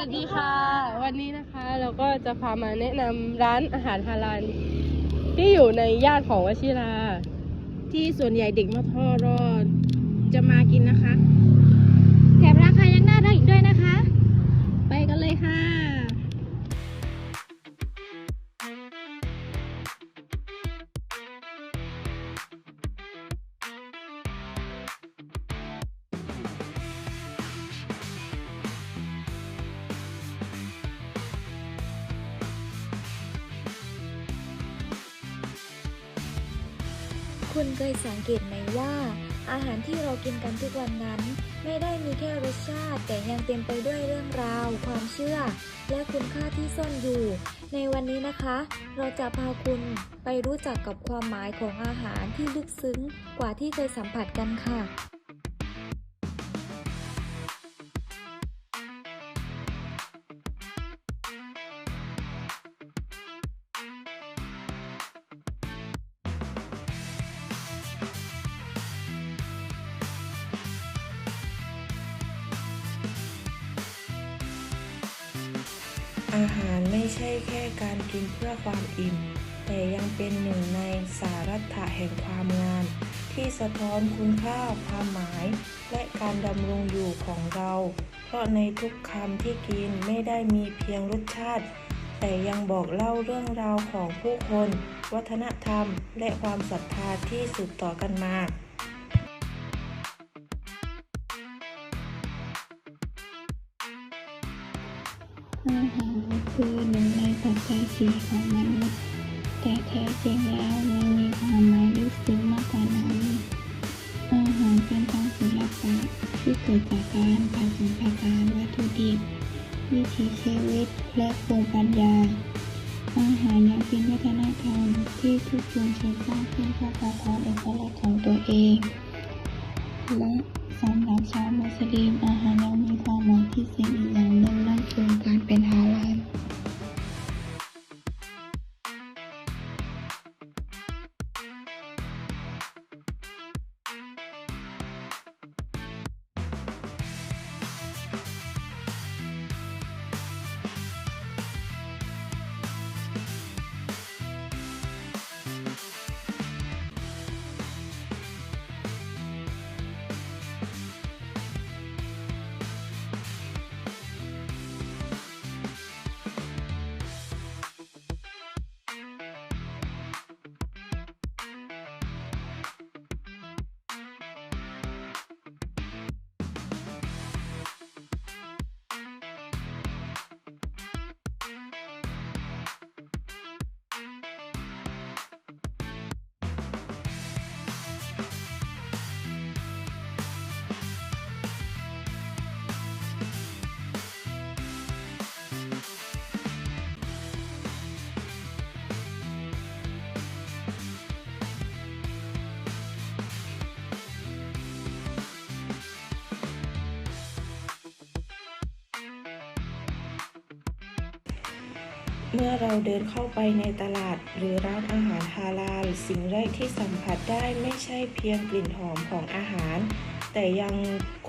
วัสดีค่ะ วันนี้นะคะเราก็จะพามาแนะนำร้านอาหารฮาลาลที่อยู่ในย่านของวชิรา ที่ส่วนใหญ่เด็กมาทอรอดจะมากินนะคะ แถมราคายังน่ารักอีกด้วยนะคะ ไปกันเลยค่ะ คุณเคยสังเกตไหมว่า อาหารที่เรากินกันทุกวันนั้น ไม่ได้มีแค่รสชาติ แต่ยังเต็มไปด้วยเรื่องราว ความเชื่อ และคุณค่าที่ซ่อนอยู่ ในวันนี้นะคะ เราจะพาคุณไปรู้จักกับความหมายของอาหารที่ลึกซึ้งกว่าที่เคยสัมผัสกันค่ะ อาหารไม่ใช่แค่การกินเพื่อความอิ่ม แต่ยังเป็นหนึ่งในสารัตะแห่งความงามที่สะท้อนคุณค่าความหมาย และการดำรงอยู่ของเรา เพราะในทุกคำที่กินไม่ได้มีเพียงรสชาติ แต่ยังบอกเล่าเรื่องราวของผู้คน วัฒนธรรม และความศรัทธาที่สืบต่อกันมาอาห คือหนึ่งในปัจจัยสี่ของมนุษย์ แต่แท้จริงแล้วมันมีความหมายลึกซึ้งมากกว่านั้นอาหารเป็นทั้งศิลปะที่เกิดจากการผสมผสานวัตถุดิบวิถีชีวิตและภูมิปัญญา อาหารยังเป็นวัฒนธรรมที่ทุกชนชั้นสร้างขึ้นเพื่อสะท้อนเอกลักษณ์ของตัวเอง และสำหรับชาวมุสลิมอาหารยังมีความหมายพิเศษอีกอย่างหนึ่งนั่นคือการเป็นฮา เมื่อเราเดินเข้าไปในตลาดหรือร้านอาหารฮาลาล สิ่งแรกที่สัมผัสได้ไม่ใช่เพียงกลิ่นหอมของอาหาร แต่ยัง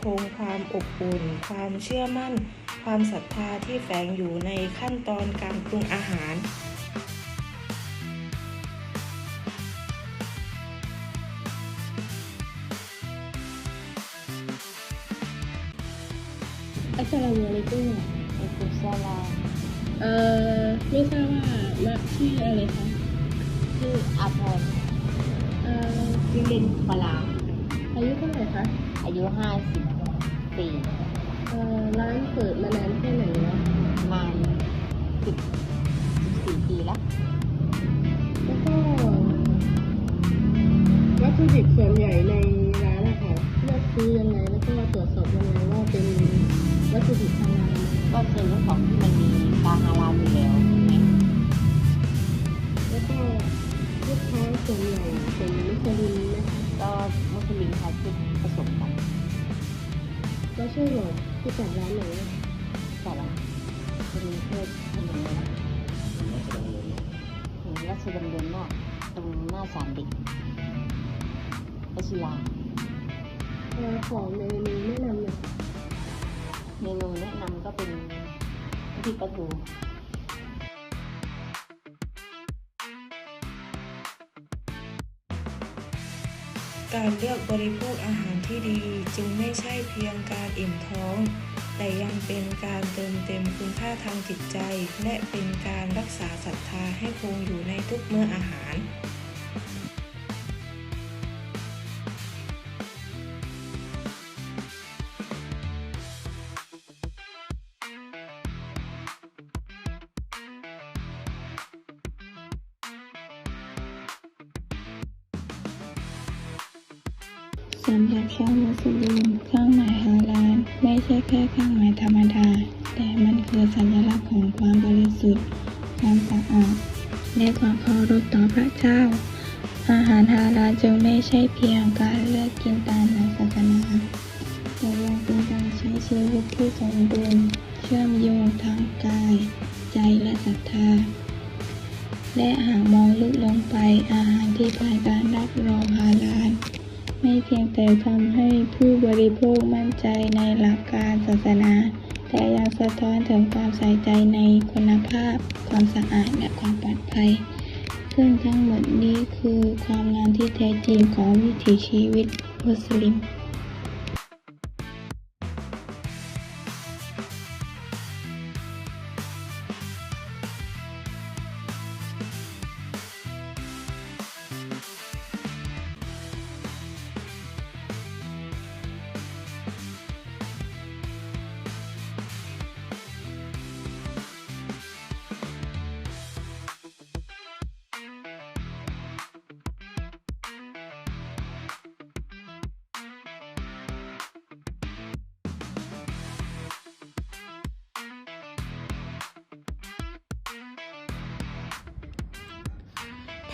คงความอบอุ่น ความเชื่อมั่น ความศรัทธาที่แฝงอยู่ในขั้นตอนการปรุงอาหารอัสสลามุอะลัยกุมอัลกุศลา เอ่อไม่ทราบว่ามาชื่ออะไรคะชื่ออาพรเอ่อชื่อเล่นปลาอายุเท่าไหร่คะอายุห้าสิบปีเอ่อร้านเปิดมานานแค่ไหนแล้วประมาณสิบสิบสี่ปีแล้วแล้วก็วัตถุดิบส่วนใหญ่ในร้านนะคะเลือกซื้อยังไงแล้วก็ตรวจสอบยังไงว่าเป็นวัตถุดิบฮาลาลไหมก็ซื้อของที่มันมี ตาฮาลาลอยู่แล้วช่ไหมแล้วก็ลูกค้าส่วนใหญ่เป็นมุสลิมนะคะก็มุสลิมไทยคือผสมกันก็ช่วยบอกที่จัดร้านหน่อยนะคะแต่ละเป็นเพื่อถนนเลยนะถึงรัชดำเนินนอกตรงหน้าศาลเด็กวชิราเอ่อของเมนูแนะนำหน่อยเมนูแนะนำก็เป็น พริกปลาทูการเลือกบริโภคอาหารที่ดีจึงไม่ใช่เพียงการอิ่มท้อง แต่ยังเป็นการเติมเต็มคุณค่าทางจิตใจ และเป็นการรักษาศรัทธาให้คงอยู่ในทุกเมื้ออาหาร สำหรับชาวมุสลิมเครื่องหมายฮาลาลไม่ใช่แค่เครื่องหมายธรรมดา แต่มันคือสัญลักษณ์ของความบริสุทธิ์ ความสะอาดและความเคารพต่อพระเจ้า อาหารฮาลาลจึงไม่ใช่เพียงการเลือกกินตามหลักศาสนาแต่ยังเป็นการใช้ชีวิตที่สมดุลเชื่อมโยงทั้งกาย ใจและศรัทธาและหากมองลึกลงไปอาหารที่ผ่านการรับรองฮาลาล ไม่เพียงแต่ทำให้ผู้บริโภคมั่นใจในหลักการศาสนา แต่ยังสะท้อนถึงความใส่ใจในคุณภาพ ความสะอาดและความปลอดภัย ซึ่งทั้งหมดนี้คือความงามที่แท้จริงของวิถีชีวิตมุสลิม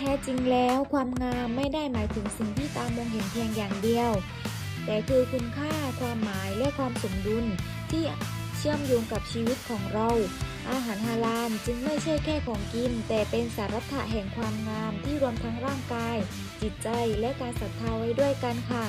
แท้จริงแล้วความงามไม่ได้หมายถึงสิ่งที่ตามองเห็นเพียงอย่างเดียว แต่คือคุณค่าความหมายและความสมดุลที่เชื่อมโยงกับชีวิตของเรา อาหารฮาลาลจึงไม่ใช่แค่ของกิน แต่เป็นสารัตะแห่งความงามที่รวมทั้งร่างกาย จิตใจและการศรัทธาไว้ด้วยกันค่ะ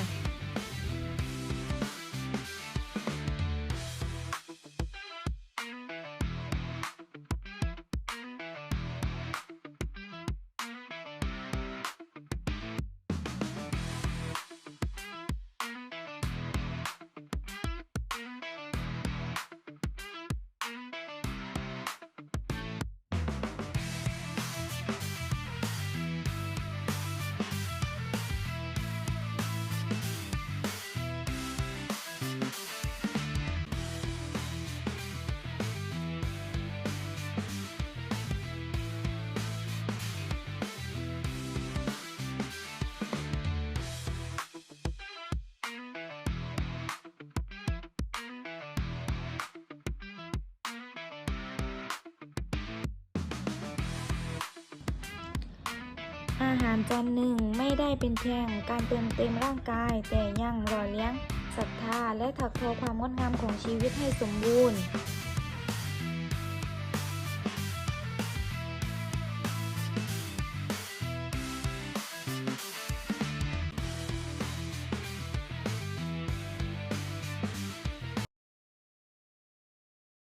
อาหารจานหนึ่งไม่ได้เป็นเพียงการเติมเต็มร่างกาย แต่ยังหล่อเลี้ยงศรัทธาและถักทอความงดงามของชีวิตให้สมบูรณ์